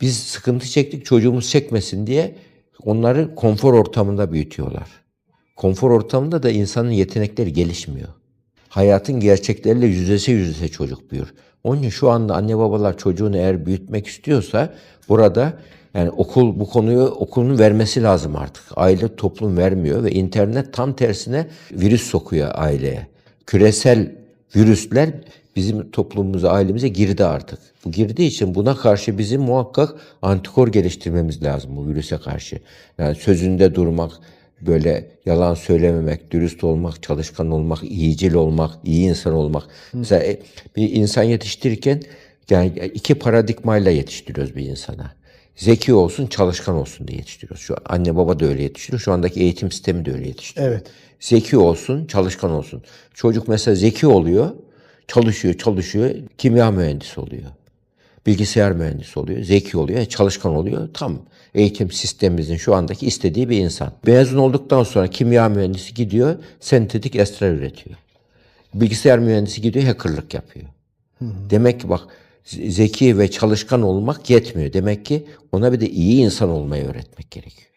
Biz sıkıntı çektik çocuğumuz çekmesin diye onları konfor ortamında büyütüyorlar. Konfor ortamında da insanın yetenekleri gelişmiyor. Hayatın gerçekleriyle yüzdese yüzdese çocuk büyür. Onun için şu anda anne babalar çocuğunu eğer büyütmek istiyorsa burada yani okul bu konuyu okulun vermesi lazım artık. Aile toplum vermiyor ve internet tam tersine virüs sokuyor aileye. Küresel virüsler bizim toplumumuza, ailemize girdi artık. Bu girdiği için buna karşı bizim muhakkak antikor geliştirmemiz lazım bu virüse karşı. Yani sözünde durmak, böyle yalan söylememek, dürüst olmak, çalışkan olmak, iyicil olmak, iyi insan olmak. Mesela e, bir insan yetiştirirken yani iki paradigmayla yetiştiriyoruz bir insana. Zeki olsun, çalışkan olsun diye yetiştiriyoruz. Şu anne baba da öyle yetiştiriyor. Şu andaki eğitim sistemi de öyle yetiştiriyor. Evet. Zeki olsun, çalışkan olsun. Çocuk mesela zeki oluyor, çalışıyor, çalışıyor, kimya mühendisi oluyor. Bilgisayar mühendisi oluyor, zeki oluyor, çalışkan oluyor. Tam eğitim sistemimizin şu andaki istediği bir insan. Mezun olduktan sonra kimya mühendisi gidiyor, sentetik esrar üretiyor. Bilgisayar mühendisi gidiyor, hackerlık yapıyor. Demek ki bak zeki ve çalışkan olmak yetmiyor. Demek ki ona bir de iyi insan olmayı öğretmek gerekiyor.